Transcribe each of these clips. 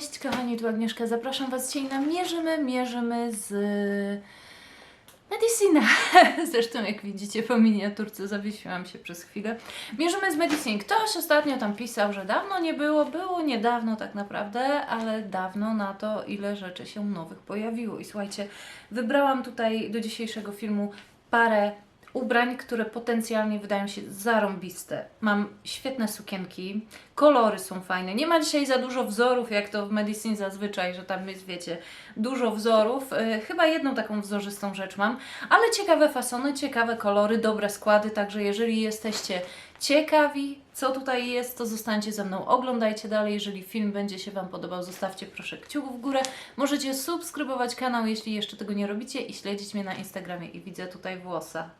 Cześć kochani, tu Agnieszka. Zapraszam Was dzisiaj na Mierzymy, Mierzymy z Medicina. Zresztą jak widzicie po miniaturce zawiesiłam się przez chwilę. Mierzymy z Medicine. Ktoś ostatnio tam pisał, że dawno nie było. Było niedawno tak naprawdę, ale dawno na to, ile rzeczy się nowych pojawiło. I słuchajcie, wybrałam tutaj do dzisiejszego filmu parę ubrań, które potencjalnie wydają się zarąbiste. Mam świetne sukienki, kolory są fajne. Nie ma dzisiaj za dużo wzorów, jak to w Medicine zazwyczaj, że tam jest, wiecie, dużo wzorów. Yy, chyba jedną taką wzorzystą rzecz mam, ale ciekawe fasony, ciekawe kolory, dobre składy, także jeżeli jesteście ciekawi, co tutaj jest, to zostańcie ze mną, oglądajcie dalej. Jeżeli film będzie się Wam podobał, zostawcie proszę kciuk w górę. Możecie subskrybować kanał, jeśli jeszcze tego nie robicie i śledzić mnie na Instagramie. I widzę tutaj włosa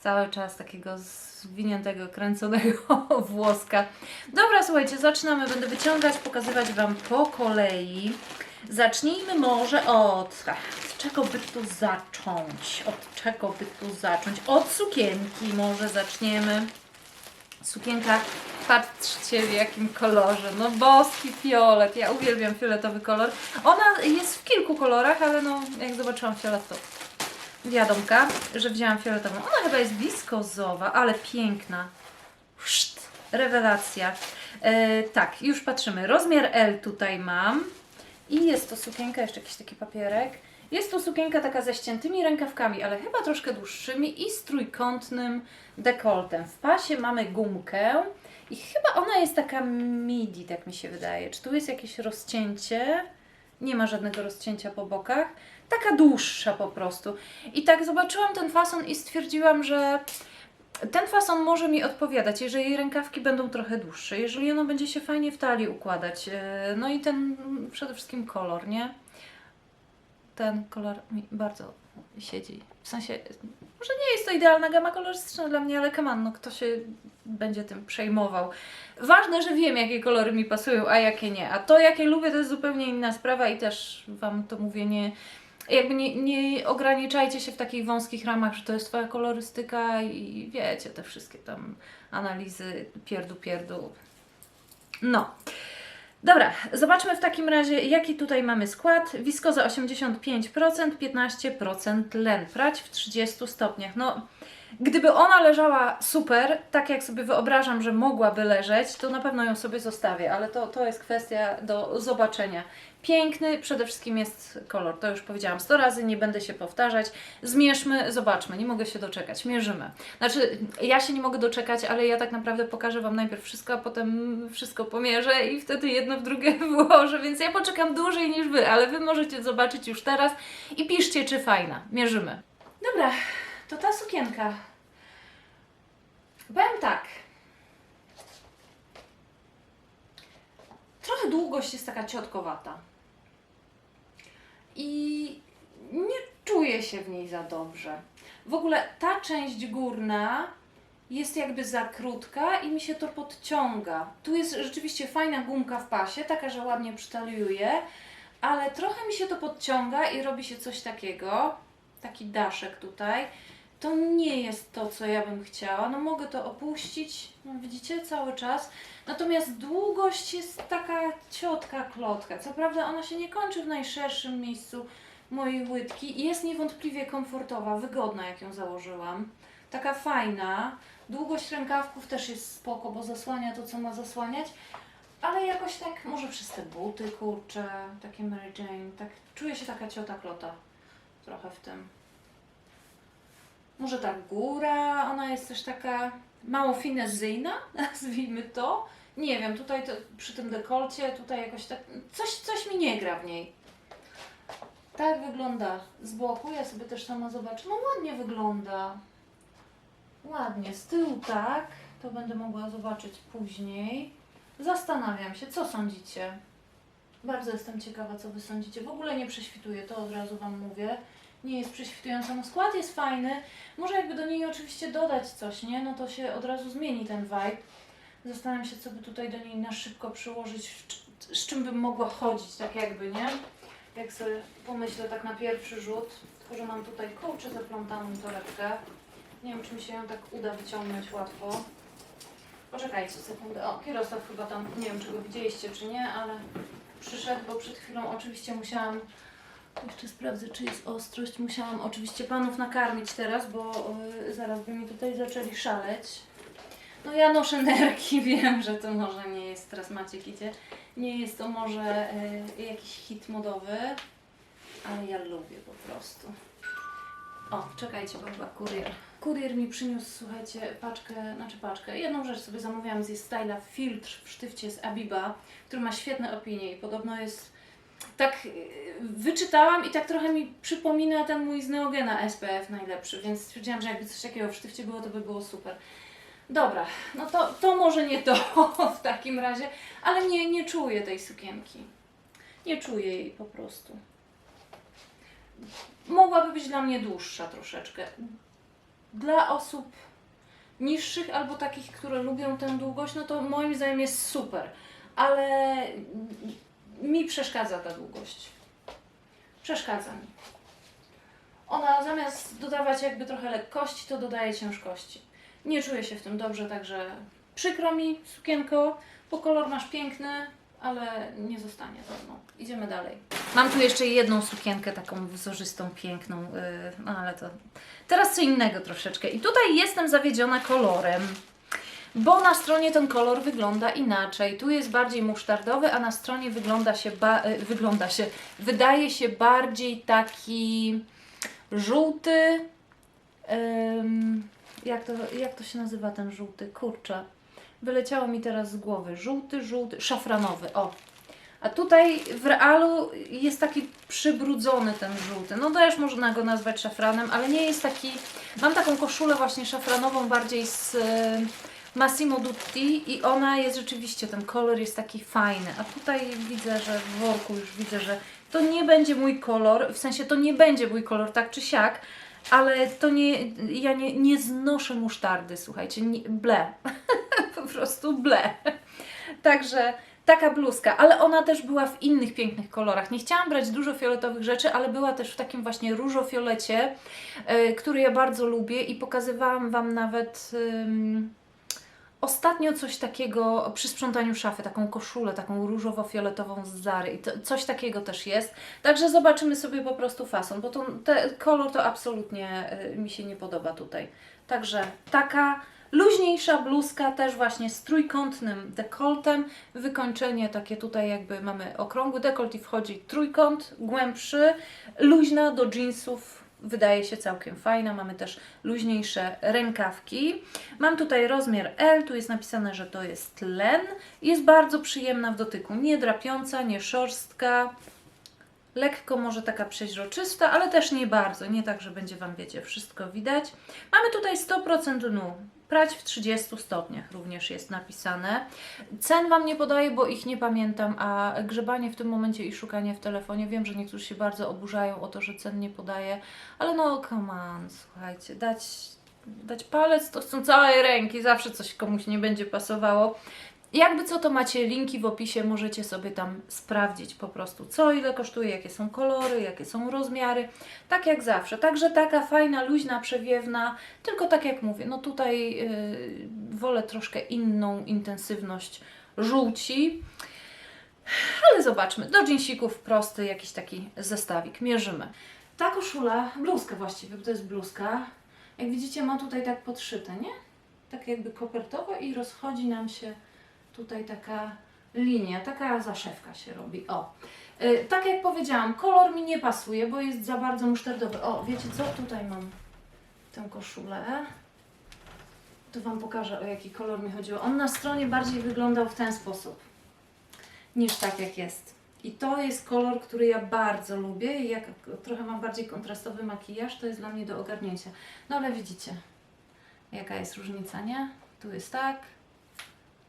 cały czas takiego zwiniętego, kręconego włoska. Dobra, słuchajcie, zaczynamy. Będę wyciągać, pokazywać Wam po kolei. Zacznijmy może od... ach, Od czego by tu zacząć? Od czego by tu zacząć? Od sukienki może zaczniemy. Sukienka, patrzcie w jakim kolorze. No boski fiolet. Ja uwielbiam fioletowy kolor. Ona jest w kilku kolorach, ale no jak zobaczyłam fiolet to wiadomka, że wzięłam fioletową. Ona chyba jest wiskozowa, ale piękna. Szt, rewelacja. E, tak, już patrzymy. Rozmiar L tutaj mam. I jest to sukienka, jeszcze jakiś taki papierek. Jest to sukienka taka ze ściętymi rękawkami, ale chyba troszkę dłuższymi i z trójkątnym dekoltem. W pasie mamy gumkę i chyba ona jest taka midi, tak mi się wydaje. Czy tu jest jakieś rozcięcie? Nie ma żadnego rozcięcia po bokach. Taka dłuższa po prostu. I tak zobaczyłam ten fason i stwierdziłam, że ten fason może mi odpowiadać, jeżeli rękawki będą trochę dłuższe, jeżeli ono będzie się fajnie w talii układać. e, No i ten przede wszystkim kolor, nie? Ten kolor mi bardzo siedzi. W sensie, może nie jest to idealna gama kolorystyczna dla mnie, ale on, no kto się będzie tym przejmował. Ważne, że wiem, jakie kolory mi pasują, a jakie nie. A to, jakie lubię, to jest zupełnie inna sprawa i też Wam to mówię, nie, jakby nie, nie ograniczajcie się w takich wąskich ramach, że to jest Twoja kolorystyka i wiecie, te wszystkie tam analizy pierdu pierdu. No. Dobra, zobaczmy w takim razie, jaki tutaj mamy skład. Wiskoza 85%, 15% len. Prać w 30 stopniach. No, gdyby ona leżała super, tak jak sobie wyobrażam, że mogłaby leżeć, to na pewno ją sobie zostawię, ale to, to jest kwestia do zobaczenia. Piękny przede wszystkim jest kolor, to już powiedziałam 100 razy, nie będę się powtarzać. Zmierzmy, zobaczmy, nie mogę się doczekać, mierzymy. Znaczy, ja się nie mogę doczekać, ale ja tak naprawdę pokażę Wam najpierw wszystko, a potem wszystko pomierzę i wtedy jedno w drugie włożę, więc ja poczekam dłużej niż Wy, ale Wy możecie zobaczyć już teraz i piszcie, czy fajna. Mierzymy. Dobra, to ta sukienka. Powiem tak. Trochę długość jest taka ciotkowata. I nie czuję się w niej za dobrze. W ogóle ta część górna jest jakby za krótka i mi się to podciąga. Tu jest rzeczywiście fajna gumka w pasie, taka, że ładnie przytaliuje, ale trochę mi się to podciąga i robi się coś takiego. Taki daszek tutaj. To nie jest to, co ja bym chciała. No mogę to opuścić, no widzicie, cały czas. Natomiast długość jest taka ciotka klotka. Co prawda ona się nie kończy w najszerszym miejscu mojej łydki i jest niewątpliwie komfortowa, wygodna jak ją założyłam. Taka fajna. Długość rękawków też jest spoko, bo zasłania to, co ma zasłaniać. Ale jakoś tak, może przez te buty, kurczę, takie Mary Jane, tak czuję się taka ciota klota trochę w tym. Może ta góra, ona jest też taka mało finezyjna, nazwijmy to. Nie wiem, tutaj to, przy tym dekolcie, tutaj jakoś tak, coś, coś mi nie gra w niej. Tak wygląda z boku, ja sobie też sama zobaczę. No ładnie wygląda. Ładnie, z tyłu tak, to będę mogła zobaczyć później. Zastanawiam się, co sądzicie? Bardzo jestem ciekawa, co Wy sądzicie. W ogóle nie prześwituję, to od razu Wam mówię. Nie jest prześwitująca. No skład jest fajny. Może jakby do niej oczywiście dodać coś, nie? No to się od razu zmieni ten vibe. Zastanawiam się, co by tutaj do niej na szybko przyłożyć, z- czym bym mogła chodzić, tak jakby, nie? Jak sobie pomyślę tak na pierwszy rzut, tylko że mam tutaj kurczę zaplątaną torebkę. Nie wiem, czy mi się ją tak uda wyciągnąć łatwo. Poczekajcie sekundę. O, kierowca chyba tam, nie wiem, czy go widzieliście, czy nie, ale przyszedł, bo przed chwilą oczywiście musiałam, jeszcze sprawdzę czy jest ostrość, musiałam oczywiście panów nakarmić teraz, bo y, zaraz by mi tutaj zaczęli szaleć. No ja noszę nerki, wiem, że to może nie jest, teraz Maciek idzie, nie jest to może y, jakiś hit modowy, ale ja lubię po prostu. O, czekajcie, bo chyba kurier. Kurier mi przyniósł, słuchajcie, paczkę, znaczy paczkę. Jedną rzecz sobie zamówiłam z styla filtr w sztywcie z Abiba, który ma świetne opinie i podobno jest tak yy, wyczytałam i tak trochę mi przypomina ten mój z Neogena SPF najlepszy, więc stwierdziłam, że jakby coś takiego w sztywcie było, to by było super. Dobra, no to, to może nie to w takim razie, ale nie, nie czuję tej sukienki. Nie czuję jej po prostu. Mogłaby być dla mnie dłuższa troszeczkę. Dla osób niższych albo takich, które lubią tę długość, no to moim zdaniem jest super, ale mi przeszkadza ta długość. Przeszkadza mi. Ona zamiast dodawać jakby trochę lekkości, to dodaje ciężkości. Nie czuję się w tym dobrze, także przykro mi, sukienko, bo kolor masz piękny, ale nie zostanie ze mną. Idziemy dalej. Mam tu jeszcze jedną sukienkę taką wzorzystą, piękną, yy, no ale to teraz co innego troszeczkę. I tutaj jestem zawiedziona kolorem. Bo na stronie ten kolor wygląda inaczej. Tu jest bardziej musztardowy, a na stronie wygląda się, y, wygląda się, wydaje się bardziej taki żółty. Jak, to, jak to się nazywa ten żółty? Kurczę. Wyleciało mi teraz z głowy. Żółty, żółty, szafranowy. O. A tutaj w realu jest taki przybrudzony ten żółty. No też można go nazwać szafranem, ale nie jest taki. Mam taką koszulę właśnie szafranową, bardziej z Massimo Dutti i ona jest rzeczywiście, ten kolor jest taki fajny. A tutaj widzę, że w worku już widzę, że to nie będzie mój kolor, w sensie to nie będzie mój kolor tak czy siak, ale to nie, ja nie, nie znoszę musztardy, słuchajcie, nie, ble, po prostu ble. Także taka bluzka, ale ona też była w innych pięknych kolorach. Nie chciałam brać dużo fioletowych rzeczy, ale była też w takim właśnie różofiolecie, yy, który ja bardzo lubię i pokazywałam Wam nawet... Ostatnio coś takiego przy sprzątaniu szafy, taką koszulę, taką różowo-fioletową z Zary i to, coś takiego też jest. Także zobaczymy sobie po prostu fason, bo to, te, kolor to absolutnie y, mi się nie podoba tutaj. Także taka luźniejsza bluzka, też właśnie z trójkątnym dekoltem, wykończenie takie tutaj jakby mamy okrągły dekolt i wchodzi trójkąt, głębszy, luźna do jeansów, wydaje się całkiem fajna. Mamy też luźniejsze rękawki. Mam tutaj rozmiar L, tu jest napisane, że to jest len. Jest bardzo przyjemna w dotyku, nie drapiąca, nie szorstka. Lekko może taka przeźroczysta, ale też nie bardzo. Nie tak, że będzie Wam, wiecie, wszystko widać. Mamy tutaj 100% lnu. Prać w 30 stopniach również jest napisane. Cen Wam nie podaję, bo ich nie pamiętam, a grzebanie w tym momencie i szukanie w telefonie, wiem, że niektórzy się bardzo oburzają o to, że cen nie podaję, ale no come on, słuchajcie, dać, dać palec to chcą całej ręki, zawsze coś komuś nie będzie pasowało. Jakby co, to macie linki w opisie, możecie sobie tam sprawdzić po prostu, co ile kosztuje, jakie są kolory, jakie są rozmiary, tak jak zawsze. Także taka fajna, luźna, przewiewna, tylko tak jak mówię, no tutaj yy, wolę troszkę inną intensywność żółci, ale zobaczmy, do dżinsików prosty jakiś taki zestawik, mierzymy. Ta koszula, bluzka właściwie, bo to jest bluzka, jak widzicie ma tutaj tak podszyte, nie? Tak jakby kopertowo i rozchodzi nam się tutaj taka linia, taka zaszewka się robi. O, y, tak jak powiedziałam, kolor mi nie pasuje, bo jest za bardzo musztardowy. O, wiecie co? Tutaj mam tę koszulę. Tu Wam pokażę, o jaki kolor mi chodziło. On na stronie bardziej wyglądał w ten sposób, niż tak jak jest. I to jest kolor, który ja bardzo lubię i jak trochę mam bardziej kontrastowy makijaż, to jest dla mnie do ogarnięcia. No ale widzicie, jaka jest różnica, nie? Tu jest tak,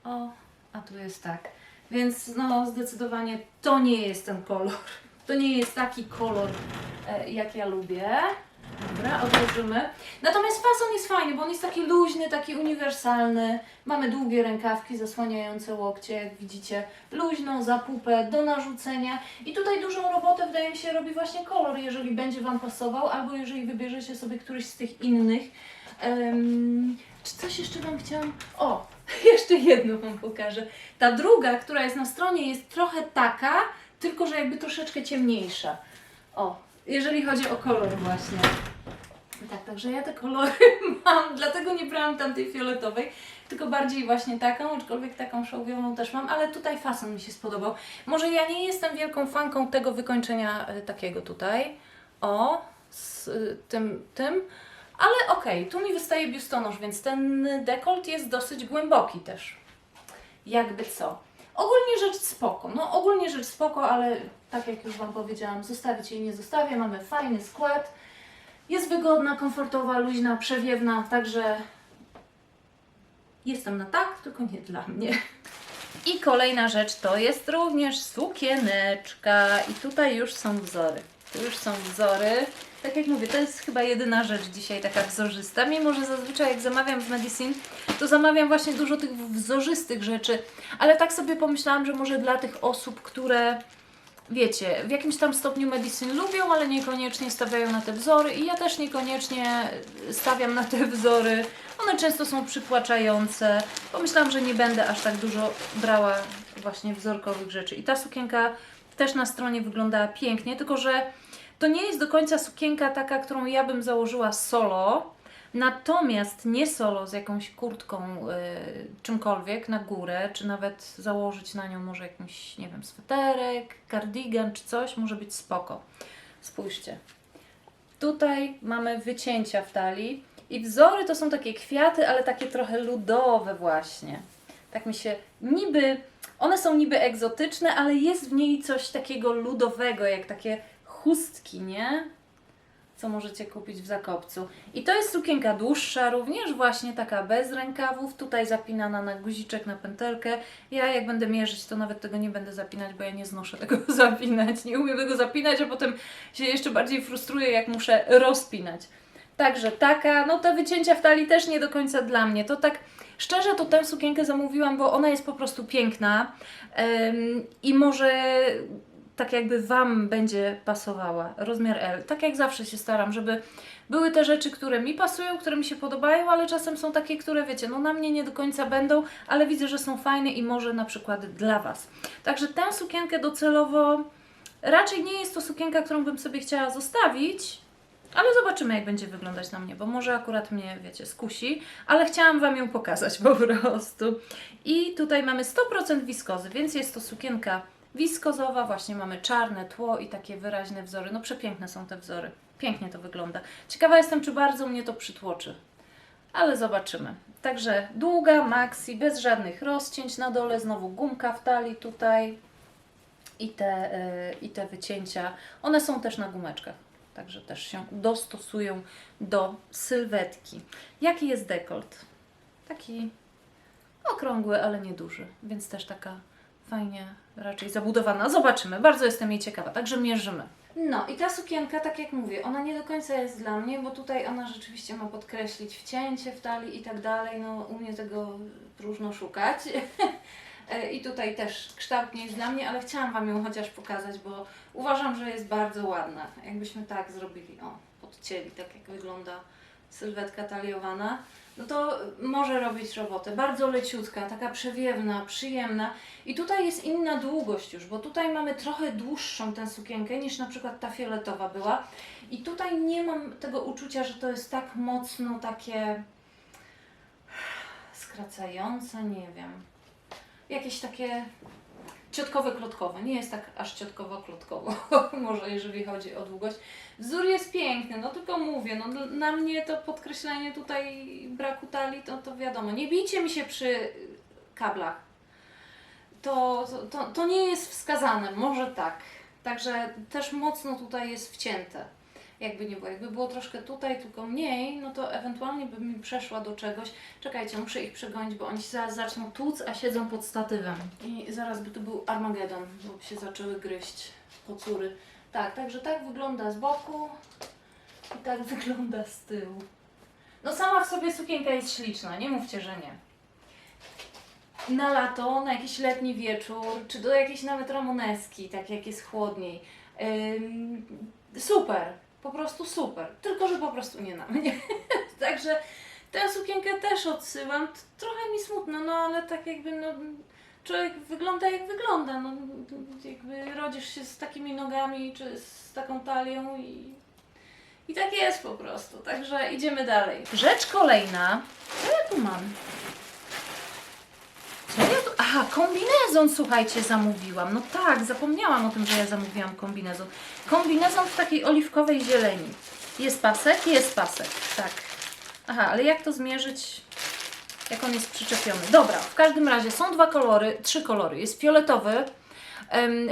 o, a tu jest tak. Więc no zdecydowanie to nie jest ten kolor. To nie jest taki kolor, e, jak ja lubię. Dobra, odłożymy. Natomiast fason jest fajny, bo on jest taki luźny, taki uniwersalny. Mamy długie rękawki zasłaniające łokcie, jak widzicie. Luźną zapupę do narzucenia. I tutaj dużą robotę, wydaje mi się, robi właśnie kolor, jeżeli będzie Wam pasował, albo jeżeli wybierzecie sobie któryś z tych innych. Em, czy coś jeszcze Wam chciałam... O, jeszcze jedną Wam pokażę. Ta druga, która jest na stronie, jest trochę taka, tylko że jakby troszeczkę ciemniejsza. O, jeżeli chodzi o kolor właśnie. Tak, także ja te kolory mam, dlatego nie brałam tamtej fioletowej, tylko bardziej właśnie taką, aczkolwiek taką szałwiową też mam, ale tutaj fason mi się spodobał. Może ja nie jestem wielką fanką tego wykończenia y, takiego tutaj, o, z y, tym, tym, ale okej, tu mi wystaje biustonosz, więc ten dekolt jest dosyć głęboki też. Jakby co. Ogólnie rzecz spoko, no ogólnie rzecz spoko, ale tak jak już Wam powiedziałam, zostawić jej nie zostawię, mamy fajny skład, jest wygodna, komfortowa, luźna, przewiewna, także jestem na tak, tylko nie dla mnie. I kolejna rzecz to jest również sukieneczka i tutaj już są wzory. Tu już są wzory. Tak jak mówię, to jest chyba jedyna rzecz dzisiaj taka wzorzysta, mimo że zazwyczaj jak zamawiam w Medicine, to zamawiam właśnie dużo tych wzorzystych rzeczy, ale tak sobie pomyślałam, że może dla tych osób, które wiecie, w jakimś tam stopniu Medicine lubią, ale niekoniecznie stawiają na te wzory i ja też niekoniecznie stawiam na te wzory. One często są przytłaczające. Pomyślałam, że nie będę aż tak dużo brała właśnie wzorkowych rzeczy. I ta sukienka też na stronie wyglądała pięknie, tylko że to nie jest do końca sukienka taka, którą ja bym założyła solo, natomiast nie solo z jakąś kurtką, y, czymkolwiek na górę, czy nawet założyć na nią może jakiś, nie wiem, sweterek, kardigan czy coś, może być spoko. Spójrzcie. Tutaj mamy wycięcia w talii i wzory to są takie kwiaty, ale takie trochę ludowe właśnie. Tak mi się niby, one są niby egzotyczne, ale jest w niej coś takiego ludowego, jak takie chustki, nie? Co możecie kupić w Zakopcu. I to jest sukienka dłuższa również, właśnie taka bez rękawów, tutaj zapinana na guziczek, na pętelkę. Ja jak będę mierzyć, to nawet tego nie będę zapinać, bo ja nie znoszę tego zapinać. Nie umiem tego zapinać, a potem się jeszcze bardziej frustruję, jak muszę rozpinać. Także taka, no te wycięcia w talii też nie do końca dla mnie. To tak, szczerze to tę sukienkę zamówiłam, bo ona jest po prostu piękna i może tak jakby Wam będzie pasowała, rozmiar L. Tak jak zawsze się staram, żeby były te rzeczy, które mi pasują, które mi się podobają, ale czasem są takie, które wiecie, no na mnie nie do końca będą, ale widzę, że są fajne i może na przykład dla Was. Także tę sukienkę docelowo raczej nie jest to sukienka, którą bym sobie chciała zostawić, ale zobaczymy, jak będzie wyglądać na mnie, bo może akurat mnie, wiecie, skusi, ale chciałam Wam ją pokazać po prostu. I tutaj mamy 100% wiskozy, więc jest to sukienka wiskozowa, właśnie mamy czarne tło i takie wyraźne wzory. No przepiękne są te wzory. Pięknie to wygląda. Ciekawa jestem, czy bardzo mnie to przytłoczy. Ale zobaczymy. Także długa, maxi, bez żadnych rozcięć na dole, znowu gumka w talii tutaj i te, yy, i te wycięcia. One są też na gumeczkach, także też się dostosują do sylwetki. Jaki jest dekolt? Taki okrągły, ale nieduży, więc też taka fajnie raczej zabudowana. Zobaczymy, bardzo jestem jej ciekawa, także mierzymy. No i ta sukienka, tak jak mówię, ona nie do końca jest dla mnie, bo tutaj ona rzeczywiście ma podkreślić wcięcie w talii i tak dalej. No u mnie tego próżno szukać. E, I tutaj też kształt nie jest dla mnie, ale chciałam Wam ją chociaż pokazać, bo uważam, że jest bardzo ładna. Jakbyśmy tak zrobili, o, podcięli, tak jak wygląda sylwetka taliowana, no to może robić robotę. Bardzo leciutka, taka przewiewna, przyjemna. I tutaj jest inna długość już, bo tutaj mamy trochę dłuższą tę sukienkę niż na przykład ta fioletowa była. I tutaj nie mam tego uczucia, że to jest tak mocno takie skracające, nie wiem. Jakieś takie ciotkowe, klotkowe. Nie jest tak aż ciotkowo-klotkowo, może jeżeli chodzi o długość. Wzór jest piękny, no tylko mówię, no na mnie to podkreślenie tutaj braku talii, to, to wiadomo. Nie bijcie mi się przy kablach. To, to, to nie jest wskazane, może tak. Także też mocno tutaj jest wcięte. Jakby nie było. Jakby było troszkę tutaj, tylko mniej, no to ewentualnie bym mi przeszła do czegoś. Czekajcie, muszę ich przegonić, bo oni się zaraz zaczną tłuc, a siedzą pod statywem. I zaraz by tu był Armagedon, bo by się zaczęły gryźć pocury. Tak, także tak wygląda z boku i tak wygląda z tyłu. No sama w sobie sukienka jest śliczna, nie mówcie, że nie. Na lato, na jakiś letni wieczór, czy do jakiejś nawet ramoneski, tak jak jest chłodniej. Ym, super, po prostu super. Tylko, że po prostu nie na mnie. Także tę sukienkę też odsyłam. Trochę mi smutno, no ale tak jakby no, człowiek wygląda jak wygląda. No, jakby rodzisz się z takimi nogami czy z taką talią i, i tak jest po prostu. Także idziemy dalej. Rzecz kolejna. Co ja tu mam? Aha, kombinezon, słuchajcie, zamówiłam. No tak, zapomniałam o tym, że ja zamówiłam kombinezon. Kombinezon w takiej oliwkowej zieleni. Jest pasek? Jest pasek, tak. Aha, ale jak to zmierzyć? Jak on jest przyczepiony? Dobra, w każdym razie są dwa kolory, trzy kolory. Jest fioletowy,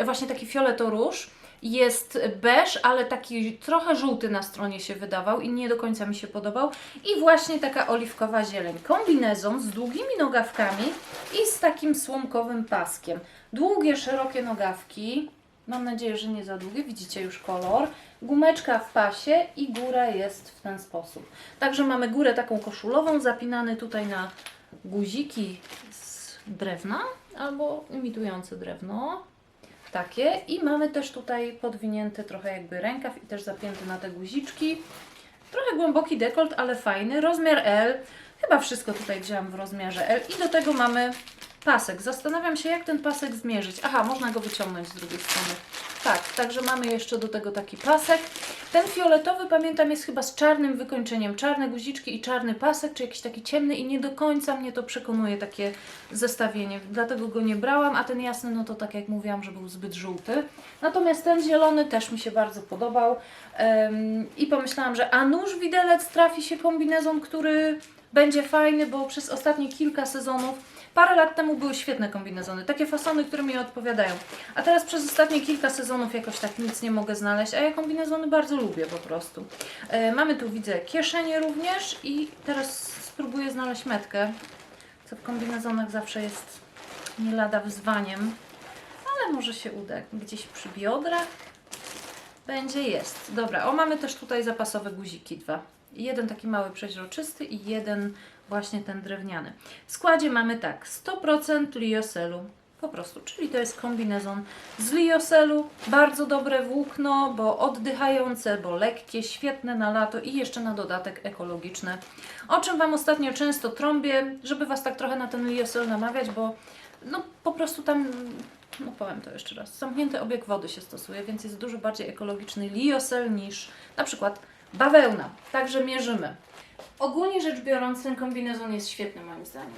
właśnie taki fioletoróż. Jest beż, ale taki trochę żółty na stronie się wydawał i nie do końca mi się podobał. I właśnie taka oliwkowa zieleń. Kombinezon z długimi nogawkami i z takim słomkowym paskiem. Długie, szerokie nogawki. Mam nadzieję, że nie za długie. Widzicie już kolor. Gumeczka w pasie i góra jest w ten sposób. Także mamy górę taką koszulową, zapinany tutaj na guziki z drewna albo imitujące drewno. Takie. I mamy też tutaj podwinięty trochę jakby rękaw i też zapięty na te guziczki. Trochę głęboki dekolt, ale fajny. Rozmiar L. Chyba wszystko tutaj wzięłam w rozmiarze L. I do tego mamy pasek. Zastanawiam się, jak ten pasek zmierzyć. Aha, można go wyciągnąć z drugiej strony. Tak, także mamy jeszcze do tego taki pasek. Ten fioletowy, pamiętam, jest chyba z czarnym wykończeniem. Czarne guziczki i czarny pasek, czy jakiś taki ciemny i nie do końca mnie to przekonuje takie zestawienie. Dlatego go nie brałam, a ten jasny, no to tak jak mówiłam, że był zbyt żółty. Natomiast ten zielony też mi się bardzo podobał. Em, I pomyślałam, że a nuż widelec trafi się kombinezon, który będzie fajny, bo przez ostatnie kilka sezonów Parę lat temu były świetne kombinezony, takie fasony, które mi odpowiadają. A teraz przez ostatnie kilka sezonów jakoś tak nic nie mogę znaleźć, a ja kombinezony bardzo lubię po prostu. E, mamy tu, widzę, kieszenie również i teraz spróbuję znaleźć metkę, co w kombinezonach zawsze jest nie lada wyzwaniem, ale może się uda. Gdzieś przy biodrach będzie, jest. Dobra, o mamy też tutaj zapasowe guziki dwa. Jeden taki mały przeźroczysty i jeden właśnie ten drewniany. W składzie mamy tak, 100% lioselu, po prostu, czyli to jest kombinezon z lioselu, bardzo dobre włókno, bo oddychające, bo lekkie, świetne na lato i jeszcze na dodatek ekologiczne. O czym Wam ostatnio często trąbię, żeby Was tak trochę na ten liosel namawiać, bo no po prostu tam, no powiem to jeszcze raz, zamknięty obieg wody się stosuje, więc jest dużo bardziej ekologiczny liosel niż na przykład bawełna. Także mierzymy. Ogólnie rzecz biorąc, ten kombinezon jest świetny moim zdaniem.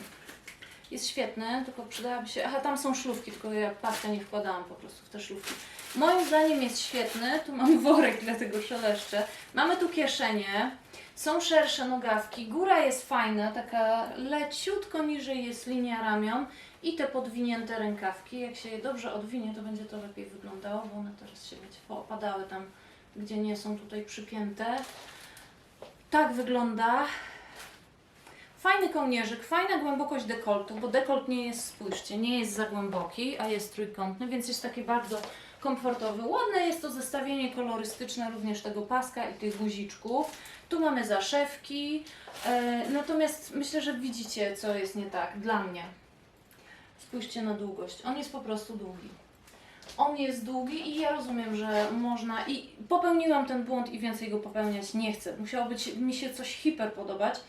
Jest świetny, tylko przydałaby się. Aha, tam są szlufki, tylko ja pastę nie wkładałam po prostu w te szlufki. Moim zdaniem jest świetny. Tu mam worek, dlatego szeleszczę. Mamy tu kieszenie. Są szersze nogawki. Góra jest fajna, taka leciutko niżej jest linia ramion. I te podwinięte rękawki. Jak się je dobrze odwinie, to będzie to lepiej wyglądało, bo one teraz się wiecie, opadały tam, gdzie nie są tutaj przypięte. Tak wygląda. Fajny kołnierzyk, fajna głębokość dekoltu, bo dekolt nie jest, spójrzcie, nie jest za głęboki, a jest trójkątny, więc jest taki bardzo komfortowy. Ładne jest to zestawienie kolorystyczne również tego paska i tych guziczków. Tu mamy zaszewki, e, natomiast myślę, że widzicie, co jest nie tak dla mnie. Spójrzcie na długość. On jest po prostu długi. On jest długi i ja rozumiem, że można i popełniłam ten błąd i więcej go popełniać nie chcę. Musiało być mi się coś hiper podobać.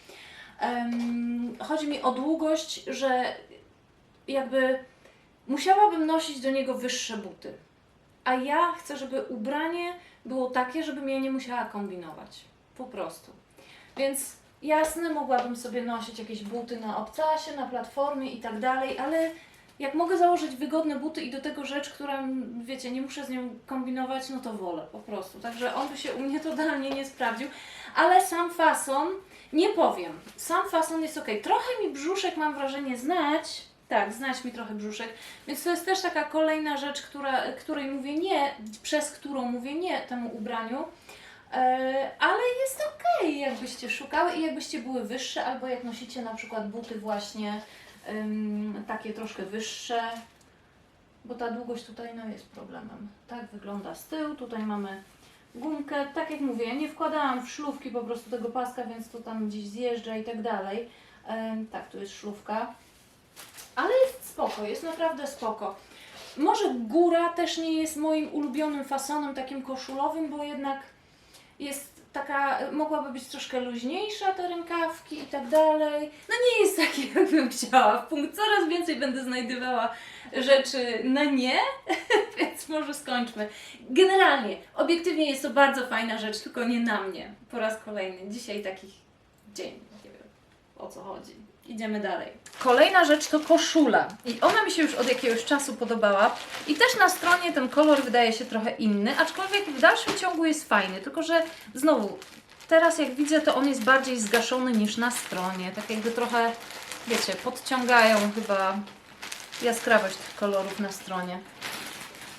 Em, chodzi mi o długość, że jakby musiałabym nosić do niego wyższe buty. A ja chcę, żeby ubranie było takie, żebym ja nie musiała kombinować. Po prostu. Więc jasne, mogłabym sobie nosić jakieś buty na obcasie, na platformie i tak dalej, ale jak mogę założyć wygodne buty i do tego rzecz, która, wiecie, nie muszę z nią kombinować, no to wolę po prostu. Także on by się u mnie totalnie nie sprawdził, ale sam fason, nie powiem, sam fason jest ok. Trochę mi brzuszek, mam wrażenie, znać, tak, znać mi trochę brzuszek, więc to jest też taka kolejna rzecz, która, której mówię nie, przez którą mówię nie temu ubraniu. E, ale jest okej, jakbyście szukały i jakbyście były wyższe, albo jak nosicie na przykład buty właśnie takie troszkę wyższe, bo ta długość tutaj no, jest problemem. Tak wygląda z tyłu, tutaj mamy gumkę, tak jak mówię, nie wkładałam w szlufki po prostu tego paska, więc to tam gdzieś zjeżdża i tak dalej. Tak, tu jest szlufka, ale jest spoko, jest naprawdę spoko. Może góra też nie jest moim ulubionym fasonem takim koszulowym, bo jednak jest taka mogłaby być troszkę luźniejsza te rękawki i tak dalej. No nie jest taki, jakbym chciała. W punkt coraz więcej będę znajdowała rzeczy na nie, więc może skończmy. Generalnie, obiektywnie jest to bardzo fajna rzecz, tylko nie na mnie. Po raz kolejny. Dzisiaj taki dzień. Nie wiem o co chodzi. Idziemy dalej. Kolejna rzecz to koszula. I ona mi się już od jakiegoś czasu podobała. I też na stronie ten kolor wydaje się trochę inny, aczkolwiek w dalszym ciągu jest fajny. Tylko, że znowu, teraz jak widzę, to on jest bardziej zgaszony niż na stronie. Tak jakby trochę, wiecie, podciągają chyba jaskrawość tych kolorów na stronie.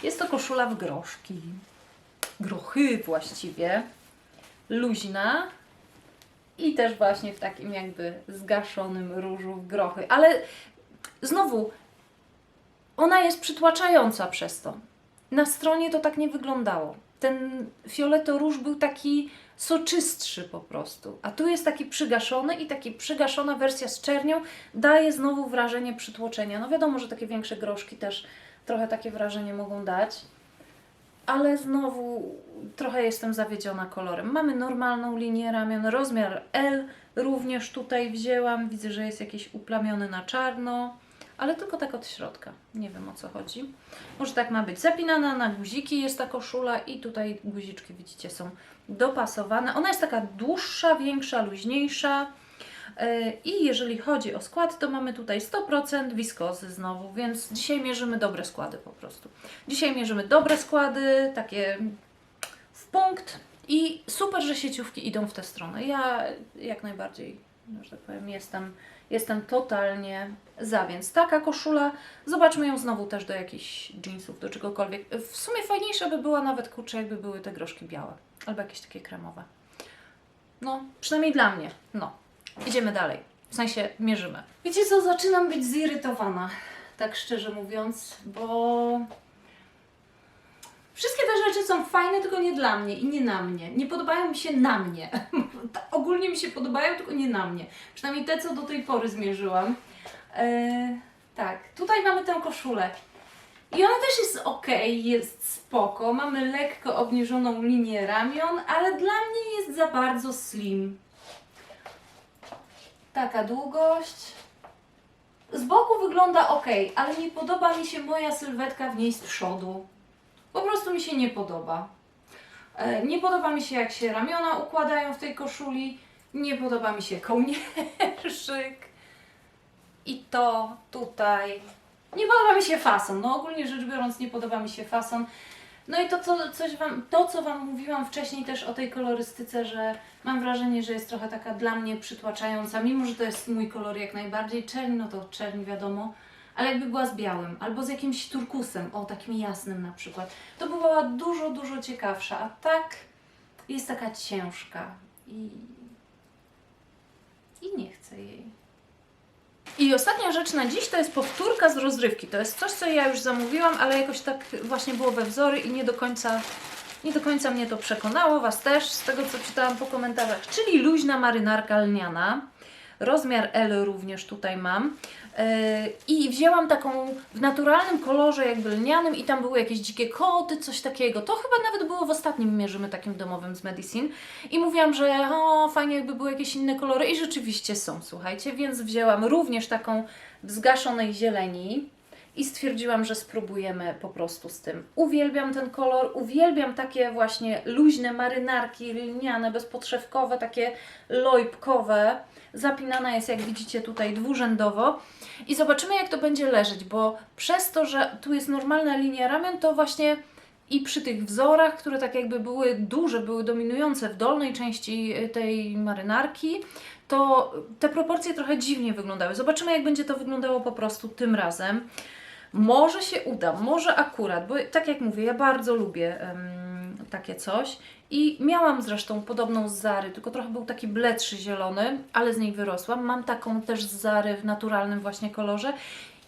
Jest to koszula w groszki. Grochy właściwie. Luźna. I też właśnie w takim jakby zgaszonym różu w grochy. Ale znowu, ona jest przytłaczająca przez to. Na stronie to tak nie wyglądało. Ten fioletoróż był taki soczystszy po prostu. A tu jest taki przygaszony i taki przygaszona wersja z czernią daje znowu wrażenie przytłoczenia. No wiadomo, że takie większe groszki też trochę takie wrażenie mogą dać. Ale znowu trochę jestem zawiedziona kolorem. Mamy normalną linię ramion, rozmiar L również tutaj wzięłam. Widzę, że jest jakiś uplamiony na czarno, ale tylko tak od środka. Nie wiem o co chodzi. Może tak ma być. Zapinana na guziki jest ta koszula i tutaj guziczki widzicie są dopasowane. Ona jest taka dłuższa, większa, luźniejsza. Yy, I jeżeli chodzi o skład, to mamy tutaj 100% wiskozy znowu, więc dzisiaj mierzymy dobre składy po prostu. Dzisiaj mierzymy dobre składy, takie w punkt i super, że sieciówki idą w tę stronę. Ja jak najbardziej, że tak powiem, jestem, jestem totalnie za, więc taka koszula, zobaczmy ją znowu też do jakichś jeansów, do czegokolwiek. W sumie fajniejsza by była nawet, kurczę, jakby były te groszki białe, albo jakieś takie kremowe. No, przynajmniej dla mnie, no. Idziemy dalej. W sensie mierzymy. Wiecie co, zaczynam być zirytowana, tak szczerze mówiąc, bo wszystkie te rzeczy są fajne, tylko nie dla mnie i nie na mnie. Nie podobają mi się na mnie. Ta- Ogólnie mi się podobają, tylko nie na mnie. Przynajmniej te, co do tej pory zmierzyłam. Eee, tak, tutaj mamy tę koszulę. I ona też jest ok, jest spoko. Mamy lekko obniżoną linię ramion, ale dla mnie jest za bardzo slim. Taka długość. Z boku wygląda ok, ale nie podoba mi się moja sylwetka w niej z przodu. Po prostu mi się nie podoba. E, Nie podoba mi się, jak się ramiona układają w tej koszuli. Nie podoba mi się kołnierzyk. I to tutaj. Nie podoba mi się fason. No ogólnie rzecz biorąc, nie podoba mi się fason. No i to, co, coś wam, to, co Wam mówiłam wcześniej też o tej kolorystyce, że mam wrażenie, że jest trochę taka dla mnie przytłaczająca, mimo że to jest mój kolor jak najbardziej. Czerń, no to czerń wiadomo, ale jakby była z białym albo z jakimś turkusem, o takim jasnym na przykład, to by była dużo, dużo ciekawsza. A tak jest taka ciężka i, i nie chcę jej. I ostatnia rzecz na dziś to jest powtórka z rozrywki. To jest coś, co ja już zamówiłam, ale jakoś tak właśnie było we wzory i nie do końca, nie do końca mnie to przekonało, Was też, z tego co czytałam po komentarzach. Czyli luźna marynarka lniana. Rozmiar L również tutaj mam. Yy, I wzięłam taką w naturalnym kolorze, jakby lnianym, i tam były jakieś dzikie koty, coś takiego. To chyba nawet było w ostatnim mierzymy takim domowym z Medicine. I mówiłam, że o, fajnie jakby były jakieś inne kolory, i rzeczywiście są, słuchajcie. Więc wzięłam również taką w zgaszonej zieleni. I stwierdziłam, że spróbujemy po prostu z tym. Uwielbiam ten kolor, uwielbiam takie właśnie luźne marynarki lniane, bezpodszewkowe, takie lojbkowe. Zapinana jest, jak widzicie, tutaj dwurzędowo. I zobaczymy, jak to będzie leżeć, bo przez to, że tu jest normalna linia ramion, to właśnie i przy tych wzorach, które tak jakby były duże, były dominujące w dolnej części y, tej marynarki, to te proporcje trochę dziwnie wyglądały. Zobaczymy, jak będzie to wyglądało po prostu tym razem. Może się uda, może akurat, bo tak jak mówię, ja bardzo lubię em, takie coś. I miałam zresztą podobną z Zary, tylko trochę był taki bledszy zielony, ale z niej wyrosłam. Mam taką też z Zary w naturalnym właśnie kolorze.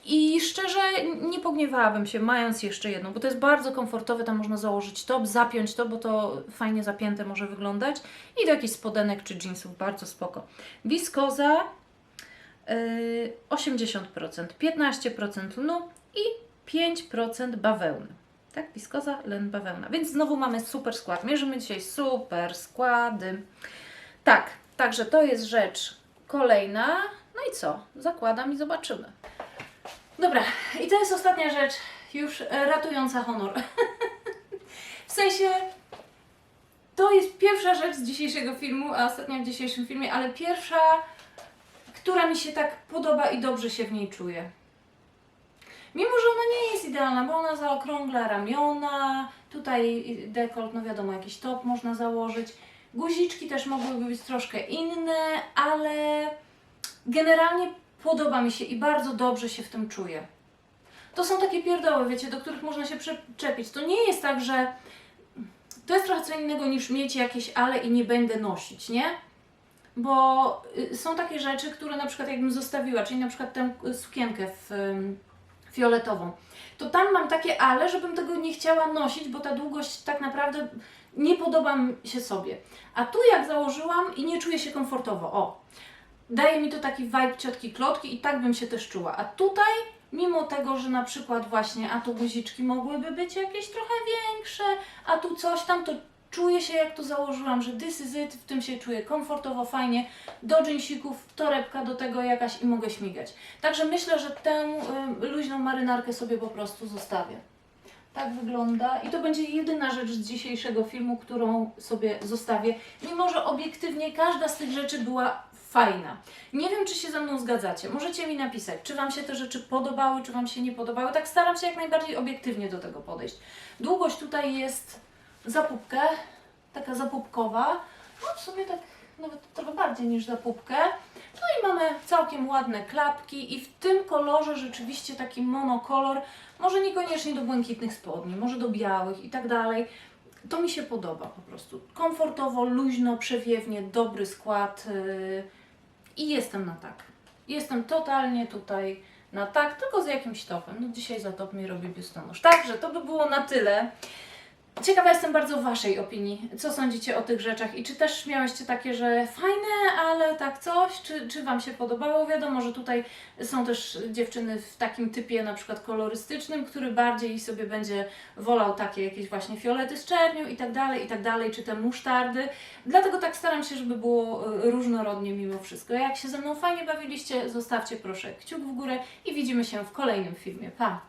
I szczerze nie pogniewałabym się, mając jeszcze jedną, bo to jest bardzo komfortowe, tam można założyć top, zapiąć to, bo to fajnie zapięte może wyglądać. I do jakichś spodenek czy jeansów, bardzo spoko. Wiskoza yy, 80%, 15% lnu i 5% bawełny. Tak, wiskoza, len, bawełna. Więc znowu mamy super skład. Mierzymy dzisiaj super składy. Tak, także to jest rzecz kolejna. No i co? Zakładam i zobaczymy. Dobra, i to jest ostatnia rzecz, już ratująca honor. w sensie, to jest pierwsza rzecz z dzisiejszego filmu, a ostatnia w dzisiejszym filmie, ale pierwsza, która mi się tak podoba i dobrze się w niej czuję. Mimo, że ona nie jest idealna, bo ona zaokrągla ramiona, tutaj dekolt, no wiadomo, jakiś top można założyć. Guziczki też mogłyby być troszkę inne, ale generalnie podoba mi się i bardzo dobrze się w tym czuję. To są takie pierdoły, wiecie, do których można się przyczepić. To nie jest tak, że to jest trochę co innego niż mieć jakieś ale i nie będę nosić, nie? Bo y, są takie rzeczy, które na przykład jakbym zostawiła, czyli na przykład tę y, sukienkę w, fioletową, to tam mam takie ale, żebym tego nie chciała nosić, bo ta długość tak naprawdę nie podoba się sobie. A tu jak założyłam i nie czuję się komfortowo, o, daje mi to taki vibe ciotki klotki i tak bym się też czuła. A tutaj, mimo tego, że na przykład właśnie, a tu guziczki mogłyby być jakieś trochę większe, a tu coś tam, to czuję się jak to założyłam, że this is it, w tym się czuję komfortowo, fajnie, do dżinsików, torebka do tego jakaś i mogę śmigać. Także myślę, że tę y, luźną marynarkę sobie po prostu zostawię. Tak wygląda i to będzie jedyna rzecz z dzisiejszego filmu, którą sobie zostawię, mimo że obiektywnie każda z tych rzeczy była fajna. Nie wiem, czy się ze mną zgadzacie. Możecie mi napisać, czy Wam się te rzeczy podobały, czy Wam się nie podobały. Tak staram się jak najbardziej obiektywnie do tego podejść. Długość tutaj jest zapupkę, taka zapupkowa. No w sumie tak nawet trochę bardziej niż zapupkę. No i mamy całkiem ładne klapki i w tym kolorze rzeczywiście taki monokolor, może niekoniecznie do błękitnych spodni, może do białych i tak dalej. To mi się podoba po prostu. Komfortowo, luźno, przewiewnie, dobry skład yy, i jestem na tak. Jestem totalnie tutaj na tak, tylko z jakimś topem. No dzisiaj za top mi robi biustonosz. Także to by było na tyle. Ciekawa jestem bardzo Waszej opinii. Co sądzicie o tych rzeczach i czy też miałyście takie, że fajne, ale tak coś, czy, czy Wam się podobało? Wiadomo, że tutaj są też dziewczyny w takim typie na przykład kolorystycznym, który bardziej sobie będzie wolał takie jakieś właśnie fiolety z czernią i tak dalej, i tak dalej, czy te musztardy. Dlatego tak staram się, żeby było y, różnorodnie mimo wszystko. Jak się ze mną fajnie bawiliście, zostawcie proszę kciuk w górę i widzimy się w kolejnym filmie. Pa!